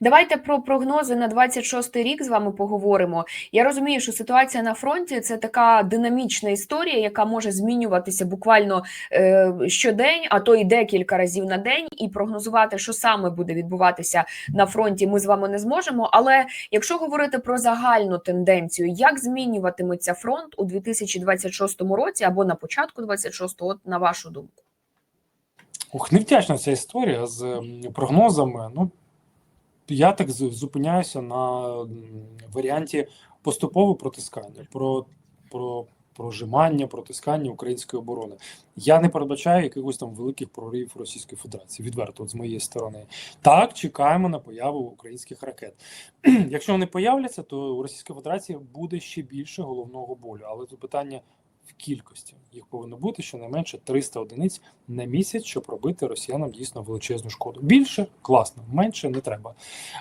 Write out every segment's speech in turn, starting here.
Давайте про прогнози на 26-й рік з вами поговоримо. Я розумію, що ситуація на фронті це така динамічна історія, яка може змінюватися буквально е, щодень, а то й декілька разів на день, і прогнозувати, що саме буде відбуватися на фронті, ми з вами не зможемо. Але якщо говорити про загальну тенденцію, як змінюватиметься фронт у 2026 році або на початку 26-го, от на вашу думку? Ох, невдячна ця історія з прогнозами. Ну, я так зупиняюся на варіанті поступового протискання, про, про прожимання, протискання української оборони. Я не передбачаю якихось там великих проривів Російської Федерації, відверто от з моєї сторони. Так, чекаємо на появу українських ракет. Якщо вони появляться, то у Російської Федерації буде ще більше головного болю. Але тут питання в кількості. Їх повинно бути щонайменше 300 одиниць на місяць, щоб робити росіянам дійсно величезну шкоду. Більше класно, менше не треба.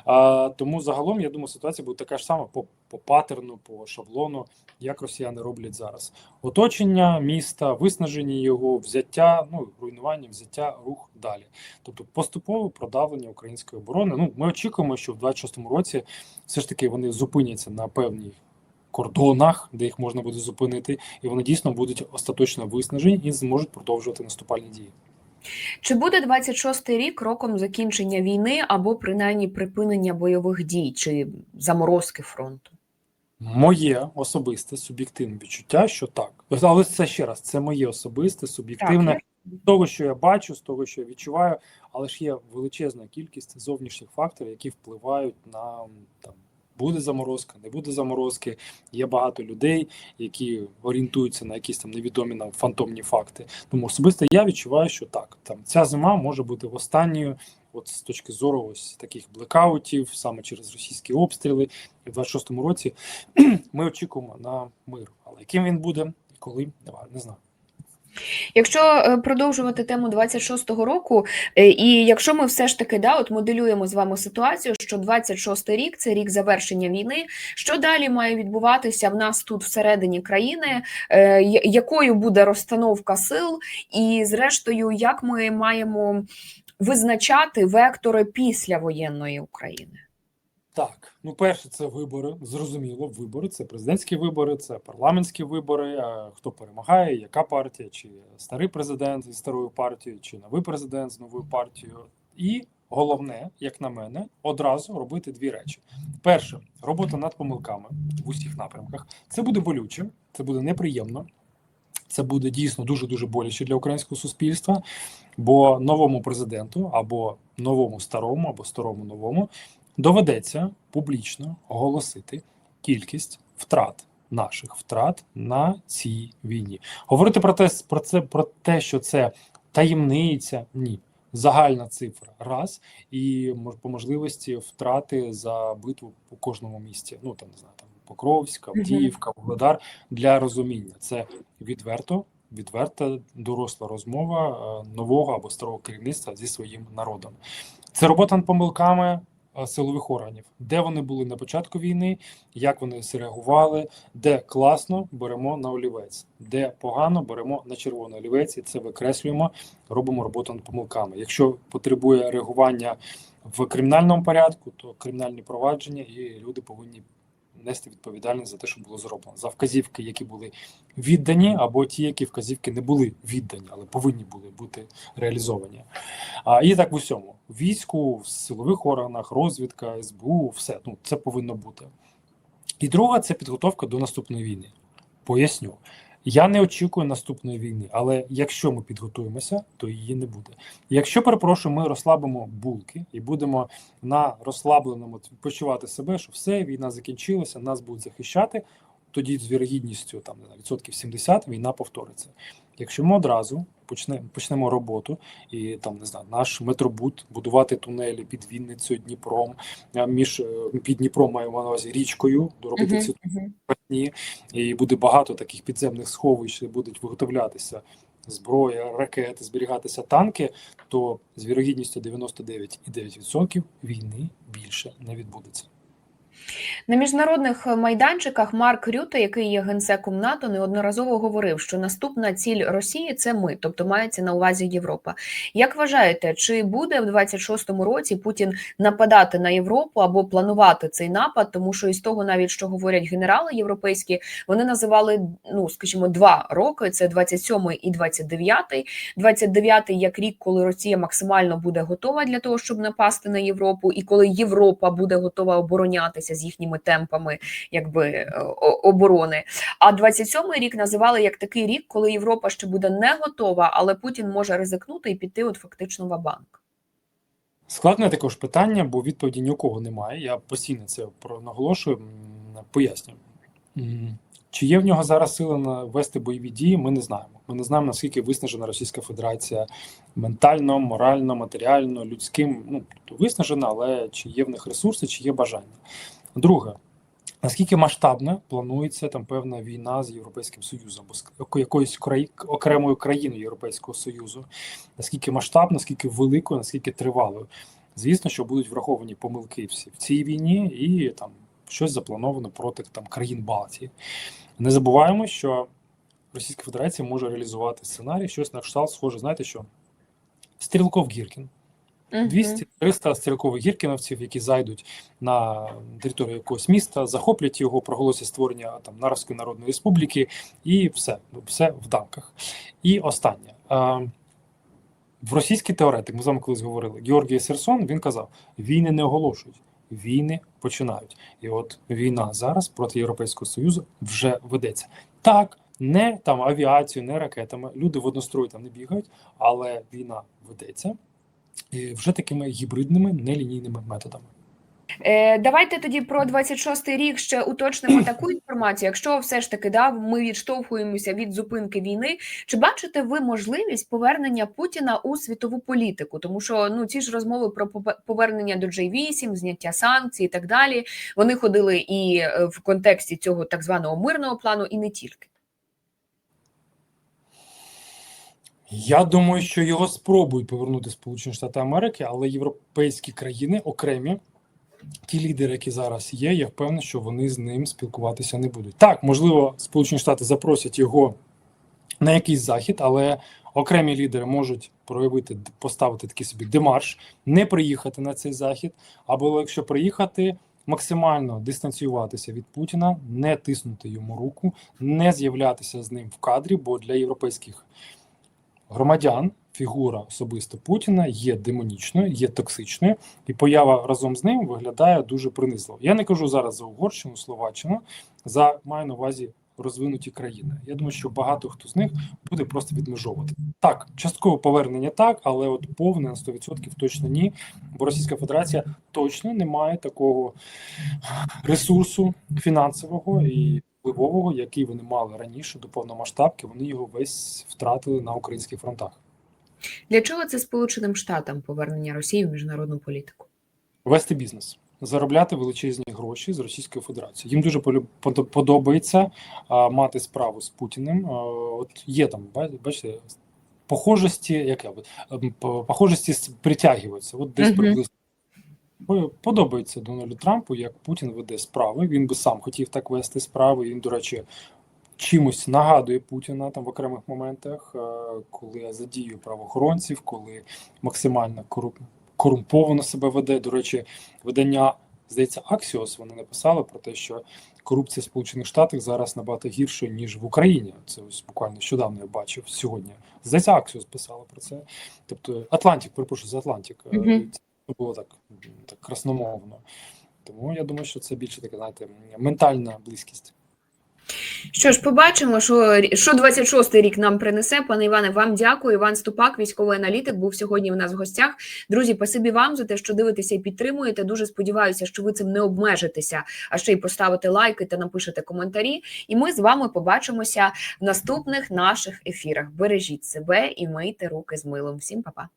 А, тому загалом я думаю, ситуація буде така ж сама по, по паттерну, по шаблону, як росіяни роблять зараз. Оточення міста, виснаження його, взяття, ну руйнування, взяття, рух далі. Тобто поступове продавлення української оборони. Ну ми очікуємо, що в 26-му році все ж таки вони зупиняться на певній кордонах, де їх можна буде зупинити, і вони дійсно будуть остаточно виснажені і зможуть продовжувати наступальні дії. Чи буде 26-й рік роком закінчення війни або принаймні припинення бойових дій чи заморозки фронту? Моє особисте суб'єктивне відчуття, що так, але це ще раз, це моє особисте суб'єктивне Так, з того, що я бачу, з того, що я відчуваю, але ж є величезна кількість зовнішніх факторів, які впливають на там. Буде заморозка, не буде заморозки. Є багато людей, які орієнтуються на якісь там невідомі нам фантомні факти. Тому особисто я відчуваю, що так, там ця зима може бути останньою, от з точки зору ось таких блекаутів, саме через російські обстріли. І в 26-му році ми очікуємо на мир. Але яким він буде і коли, не знаю. Якщо е, продовжувати тему 26-го року, е, і якщо ми все ж таки да, от моделюємо з вами ситуацію, що 26-й рік це рік завершення війни. Що далі має відбуватися в нас тут всередині країни? Е, Якою буде розстановка сил, і зрештою, як ми маємо визначати вектори після воєнної України? Так, ну перше, це вибори. Зрозуміло, вибори. Це президентські вибори, це парламентські вибори. Хто перемагає, яка партія, чи старий президент зі старою партією, чи новий президент з новою партією. І головне, як на мене, одразу робити дві речі: перше, робота над помилками в усіх напрямках. Це буде болюче, це буде неприємно. Це буде дійсно дуже дуже боляче для українського суспільства, бо новому президенту або новому старому, або старому новому доведеться публічно оголосити кількість втрат наших втрат на цій війні. Говорити про те, про це про те, що це таємниця, ні. Загальна цифра раз, і по можливості втрати за битву по кожному місті. Ну там не знаю, там Покровська. Авдіївка, Вугледар для розуміння. Це відверто, відверта доросла розмова е, нового або старого керівництва зі своїм народом. Це робота над помилками силових органів, де вони були на початку війни, як вони зреагували, де класно беремо на олівець, де погано беремо на червоний олівець, і це викреслюємо, робимо роботу над помилками. Якщо потребує реагування в кримінальному порядку, то кримінальні провадження і люди повинні нести відповідальність за те, що було зроблено, за вказівки, які були віддані, або ті, які вказівки не були віддані, але повинні були бути реалізовані. А і так в усьому війську, в силових органах, розвідка, СБУ, все ну це повинно бути. І друга це підготовка до наступної війни. Поясню. Я не очікую наступної війни, але якщо ми підготуємося, то її не буде. Якщо перепрошую, ми розслабимо булки і будемо на розслабленому почувати себе, що все, війна закінчилася, нас будуть захищати. Тоді з вірогідністю там відсотків 70 війна повториться. Якщо ми одразу почнемо почнемо роботу і там не знаю, наш метробут будувати тунелі під Вінницею, Дніпром, між е, під Дніпром маємо на увазі річкою, доробити ці Ні, і буде багато таких підземних сховищ, де будуть виготовлятися зброя, ракети, зберігатися танки, то з вірогідністю 99,9% війни більше не відбудеться. На міжнародних майданчиках Марк Рюте, який є генсеком НАТО, неодноразово говорив, що наступна ціль Росії це ми, тобто мається на увазі Європа. Як вважаєте, чи буде в 26-му році Путін нападати на Європу або планувати цей напад? Тому що із того, навіть що говорять генерали європейські, вони називали ну, скажімо, два роки: це 27-й і 29-й. 29-й як рік, коли Росія максимально буде готова для того, щоб напасти на Європу, і коли Європа буде готова оборонятися з їхніми темпами, якби е, оборони. А 27-й рік називали як такий рік, коли Європа ще буде не готова, але Путін може ризикнути і піти, от фактично в банк. Складне також питання, бо відповіді ні у кого немає. Я постійно це наголошую, пояснюю. Чи є в нього зараз сили вести бойові дії? Ми не знаємо. Ми не знаємо наскільки виснажена Російська Федерація ментально, морально, матеріально, людським. Ну тобто виснажена, але чи є в них ресурси, чи є бажання. Друге, наскільки масштабно планується там певна війна з Європейським Союзом, або з якоюсь краї- окремою країною Європейського Союзу? Наскільки масштабно, наскільки великою, наскільки тривалою? Звісно, що будуть враховані помилки всі в цій війні, і там щось заплановано проти там країн Балтії. Не забуваємо, що Російська Федерація може реалізувати сценарій, щось на кшталт схоже, знаєте що? Стрілков Гіркін. 200-300 стрілкових гіркіновців, які зайдуть на територію якогось міста, захоплять його, проголосять створення там Наровської Народної Республіки, і все, все в дамках. І останнє. Е, в російський теоретик, ми з вами колись говорили, Георгій Серсон, він казав: війни не оголошують, війни починають. І от війна зараз проти Європейського Союзу вже ведеться. Так, не там авіацією, не ракетами. Люди в однострої там не бігають, але війна ведеться вже такими гібридними нелінійними методами. Е, давайте тоді про 26-й рік ще уточнимо таку інформацію. Якщо все ж таки да, ми відштовхуємося від зупинки війни, чи бачите ви можливість повернення Путіна у світову політику? Тому що ну ці ж розмови про пове- повернення до J8, зняття санкцій і так далі, вони ходили і е, в контексті цього так званого мирного плану, і не тільки. Я думаю, що його спробують повернути Сполучені Штати Америки, але європейські країни окремі, ті лідери, які зараз є, я впевнений, що вони з ним спілкуватися не будуть. Так, можливо, Сполучені Штати запросять його на якийсь захід, але окремі лідери можуть проявити поставити такий собі демарш, не приїхати на цей захід, або якщо приїхати. Максимально дистанціюватися від Путіна, не тиснути йому руку, не з'являтися з ним в кадрі, бо для європейських громадян фігура особисто Путіна є демонічною, є токсичною, і поява разом з ним виглядає дуже принизливо. Я не кажу зараз за Угорщину, Словаччину, за маю на увазі розвинуті країни. Я думаю, що багато хто з них буде просто відмежовувати. Так, частково повернення так, але от повне на 100% точно ні. Бо Російська Федерація точно не має такого ресурсу фінансового і впливового, який вони мали раніше до повномасштабки. Вони його весь втратили на українських фронтах. Для чого це Сполученим Штатам повернення Росії в міжнародну політику? Вести бізнес, заробляти величезні гроші з Російської Федерації. Їм дуже подобається а, мати справу з Путіним. А, от є там, ба- бачите, похожості, яке ем, похожості притягуються. От десь приблизно. По- Подобається Дональду Трампу, як Путін веде справи. Він би сам хотів так вести справи. Він, до речі, чимось нагадує Путіна там в окремих моментах, е, коли задіює правоохоронців, коли максимально кору- корумповано себе веде. До речі, видання, здається, Axios, вони написали про те, що корупція в Сполучених Штатах зараз набагато гірше, ніж в Україні. Це ось буквально щодавно я бачив сьогодні. Здається, Axios писала про це. Тобто Атлантик, перепрошую, за Атлантик. Е, Мгм. Було так, так красномовно. Тому я думаю, що це більше така, знаєте, ментальна близькість. Що ж, побачимо, що, що 26-й рік нам принесе. Пане Іване, вам дякую. Іван Ступак, військовий аналітик, був сьогодні у нас в гостях. Друзі, спасибі вам за те, що дивитеся і підтримуєте. Дуже сподіваюся, що ви цим не обмежитеся, а ще й поставите лайки та напишете коментарі. І ми з вами побачимося в наступних наших ефірах. Бережіть себе і мийте руки з милом. Всім па-па.